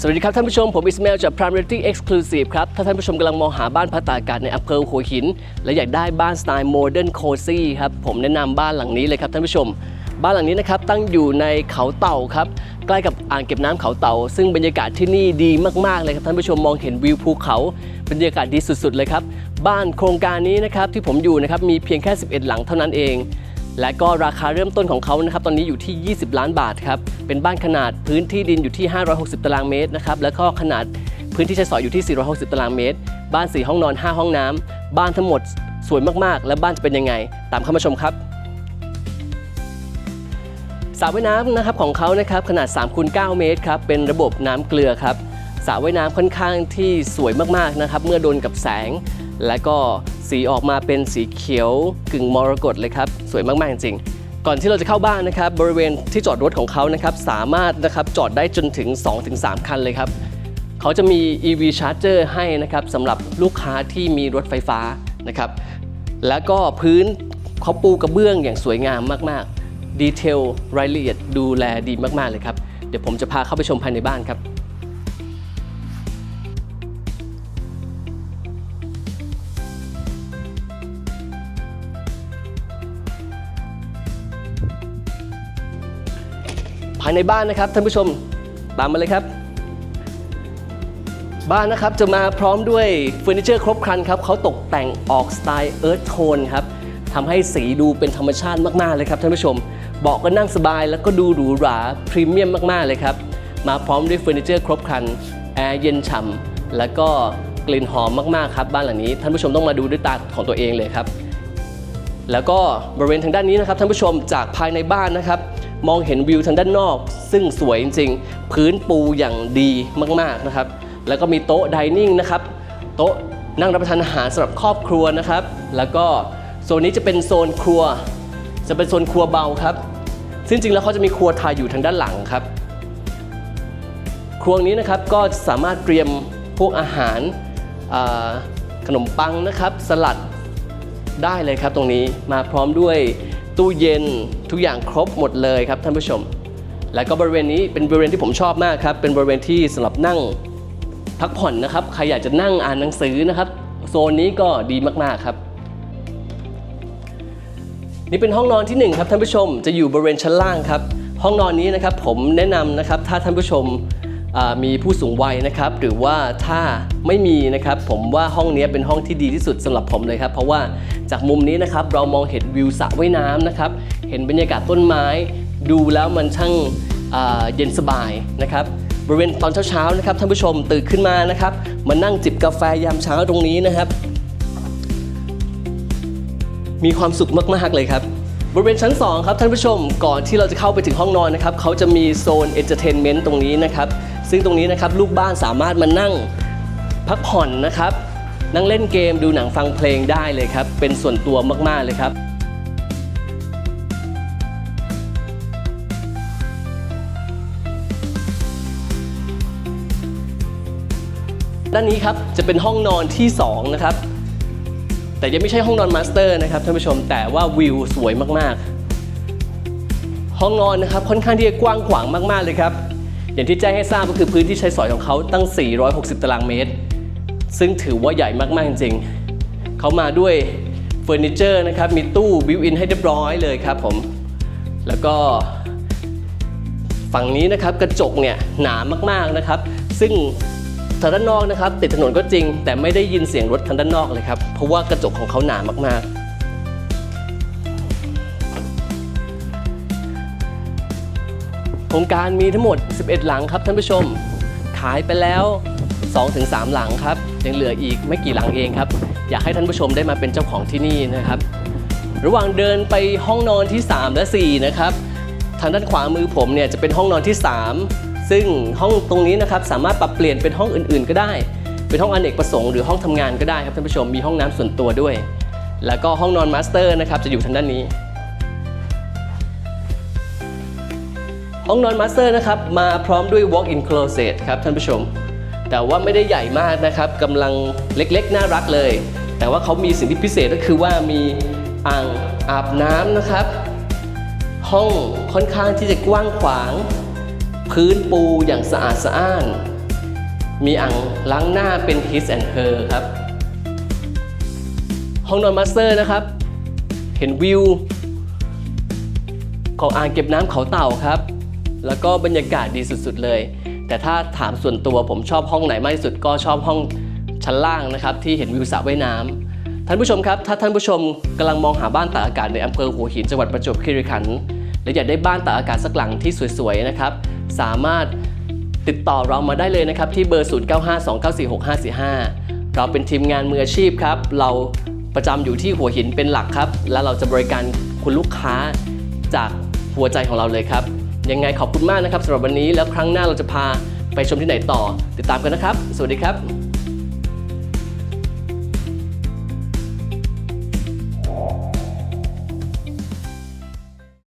สวัสดีครับท่านผู้ชม ผมอิสมาลจาก Priority Exclusive ครับ ถ้าท่านผู้ชมกำลังมองหาบ้านพักตากากาศในอำเภอหัวหิน และอยากได้บ้านสไตล์โมเดิร์นโคซี่ครับ ผมแนะนำบ้านหลังนี้เลยครับท่านผู้ชม บ้านหลังนี้นะครับตั้งอยู่ในเขาเต่าครับ ใกล้กับอ่างเก็บน้ำเขาเต่า ซึ่งบรรยากาศที่นี่ดีมากๆเลยครับท่านผู้ชมมองเห็นวิวภูเขาบรรยากาศดีสุดๆเลยครับ บ้านโครงการนี้นะครับที่ผมอยู่นะครับมีเพียงแค่ 11 หลังเท่านั้นเอง และก็ราคาเริ่มต้นของเขานะครับตอนนี้อยู่ที่ 20 ล้านบาทครับเป็นบ้านขนาดพื้นที่ดินอยู่ที่ 560 ตารางเมตรนะครับแล้วก็ขนาดพื้นที่ใช้สอยอยู่ที่ 460 ตารางเมตร บ้าน 4 ห้องนอน 5 ห้องน้ำบ้านทั้งหมดสวยมากๆ และบ้านจะเป็นยังไง ตามเข้ามาชมครับสระว่ายน้ำนะครับของเขานะครับขนาด3คูณ9เมตรครับเป็นระบบน้ำเกลือครับสระว่ายน้ำค่อนข้างที่สวยมากๆนะครับเมื่อโดนกับแสง และก็ สีออกมาเป็นสีเขียวกึ่งมรกตเลยครับ สวยมาก ๆ จริงๆก่อนที่เราจะเข้าบ้านนะครับบริเวณที่จอดรถของเขานะครับสามารถนะครับจอดได้จนถึง 2-3 คันเลยครับเขาจะมี EV Charger ให้นะครับสำหรับลูกค้าที่มีรถไฟฟ้านะครับแล้วก็พื้นเขาปูกระเบื้องอย่างสวยงามมาก ๆ ดีเทลรายละเอียดดูแลดีมาก ๆ เลยครับ เดี๋ยวผมจะพาเข้าไปชมภายในบ้านครับายในบ้านนะครับท่านผู้ชมตามมาเลยครับ บ้านนะครับจะมาพร้อมด้วยเฟอร์นิเจอร์ครบครันครับเขาตกแต่งออกสไตล์เอิร์ธโทนครับทำให้สีดูเป็นธรรมชาติมากๆเลยครับท่านผู้ชมเบาะก็นั่งสบายแล้วก็ดูหรูหราพรีเมียมมากๆเลยครับมาพร้อมด้วยเฟอร์นิเจอร์ครบครันแอร์เย็นฉ่ำแล้วก็กลิ่นหอมมากๆครับบ้านหลังนี้ท่านผู้ชมต้องมาดูด้วยตาของตัวเองเลยครับแล้วก็บริเวณทางด้านนี้นะครับท่านผู้ชมจากภายในบ้านนะครับ มองเห็นวิวทางด้านนอก ซึ่งสวยจริงๆ พื้นปูอย่างดีมากๆนะครับ แล้วก็มีโต๊ะไดนิ่งนะครับ โต๊ะนั่งรับประทานอาหารสำหรับครอบครัวนะครับ แล้วก็โซนนี้จะเป็นโซนครัว จะเป็นโซนครัวเบาครับ ซึ่งจริงแล้วเขาจะมีครัวไทยอยู่ทางด้านหลังครับ ครัวนี้นะครับก็สามารถเตรียมพวกอาหารขนมปังนะครับ สลัดได้เลยครับตรงนี้มาพร้อมด้วย ตู้เย็นทุกอย่างครบหมดเลยครับท่านผู้ชม และก็บริเวณนี้เป็นบริเวณที่ผมชอบมากครับ เป็นบริเวณที่สำหรับนั่งพักผ่อนนะครับ ใครอยากจะนั่งอ่านหนังสือนะครับ โซนนี้ก็ดีมากๆครับ นี่เป็นห้องนอนที่หนึ่งครับท่านผู้ชม จะอยู่บริเวณชั้นล่างครับ ห้องนอนนี้นะครับผมแนะนำนะครับถ้าท่านผู้ชม มีผู้สูงวัยนะครับ หรือว่าถ้าไม่มีนะครับ ผมว่าห้องนี้เป็นห้องที่ดีที่สุดสำหรับผมเลยครับ เพราะว่าจากมุมนี้นะครับเรามองเห็นวิวสระว่ายน้ำนะครับ เห็นบรรยากาศต้นไม้ ดูแล้วมันช่างเย็นสบายนะครับบริเวณตอนเช้าๆนะครับท่านผู้ชมตื่นขึ้นมานะครับมานั่งจิบกาแฟยามเช้าตรงนี้นะครับ มีความสุขมากๆเลยครับบริเวณชั้น 2 ครับท่านผู้ชมก่อนที่เราจะเข้าไปถึงห้องนอนนะครับเขาจะมีโซนเอนเตอร์เทนเมนต์ตรงนี้นะครับ ซึ่งตรงนี้นะครับลูกบ้านสามารถมานั่งพักผ่อนนะครับ นั่งเล่นเกมดูหนังฟังเพลงได้เลยครับ เป็นส่วนตัวมากๆเลยครับด้านนี้ครับจะเป็นห้องนอนที่ 2 นะครับ แต่ยังไม่ใช่ห้องนอนมาสเตอร์นะครับท่านผู้ชมแต่ว่าวิวสวยมากๆ ห้องนอนนะครับค่อนข้างที่จะกว้างขวางมากๆเลยครับ อย่างที่แจ้งให้ทราบก็คือพื้นที่ใช้สอยของเขาตั้ง 460 ตารางเมตร ซึ่งถือว่าใหญ่มาก ๆ จริงๆเขามาด้วยเฟอร์นิเจอร์นะครับมีตู้บิวอินให้เรียบร้อยเลยครับผม แล้วก็ฝั่งนี้นะครับกระจกเนี่ยหนามากๆนะครับ ซึ่งทางด้านนอกนะครับติดถนนก็จริง แต่ไม่ได้ยินเสียงรถทางด้านนอกเลยครับ เพราะว่ากระจกของเขาหนามากๆ โครงการมีทั้งหมด 11 หลังครับท่านผู้ชม ขายไปแล้ว 2-3 หลังครับ ยังเหลืออีกไม่กี่หลังเองครับ อยากให้ท่านผู้ชมได้มาเป็นเจ้าของที่นี่นะครับ ระหว่างเดินไปห้องนอนที่ 3 และ 4 นะครับ ทางด้านขวามือผมเนี่ยจะเป็นห้องนอนที่ 3 ซึ่งห้องตรงนี้นะครับสามารถปรับเปลี่ยนเป็นห้องอื่น ๆ ก็ได้ เป็นห้องอเนกประสงค์หรือห้องทำงานก็ได้ครับท่านผู้ชม มีห้องน้ำส่วนตัวด้วย แล้วก็ห้องนอนมาสเตอร์นะครับจะอยู่ทางด้านนี้ ห้องนอนมาสเตอร์นะครับมาพร้อมด้วย walk-in closet ครับท่านผู้ชม แต่ว่าไม่ได้ใหญ่มากนะครับกำลังเล็กๆ น่ารักเลย แต่ว่าเขามีสิ่งที่พิเศษก็คือว่ามีอ่างอาบน้ำนะครับ ห้องค่อนข้างที่จะกว้างขวาง พื้นปูอย่างสะอาดสะอ้าน มีอ่างล้างหน้าเป็น His and Her ครับ ห้องนอนมาสเตอร์นะครับ เห็นวิวของอ่างเก็บน้ำเขาเต่าครับ แล้วก็บรรยากาศดีสุดๆเลย แต่ถ้าถามส่วนตัวผมชอบห้องไหนมากที่สุดก็ชอบห้องชั้นล่างนะครับที่เห็นวิวสระว่ายน้ำท่านผู้ชมครับถ้าท่านผู้ชมกำลังมองหาบ้านตากอากาศในอำเภอหัวหินจังหวัดประจวบคีรีขันธ์และอยากได้บ้านตากอากาศสักหลังที่สวยๆนะครับสามารถติดต่อเรามาได้เลยนะครับที่เบอร์ 0952946545 เราเป็นทีมงานมืออาชีพครับ เราประจำอยู่ที่หัวหินเป็นหลักครับ และเราจะบริการคุณลูกค้าจากหัวใจของเราเลยครับ ยังไงขอบคุณมากนะครับสำหรับวันนี้แล้วครั้งหน้าเราจะพาไปชมที่ไหนต่อ ติดตามกันนะครับ สวัสดีครับ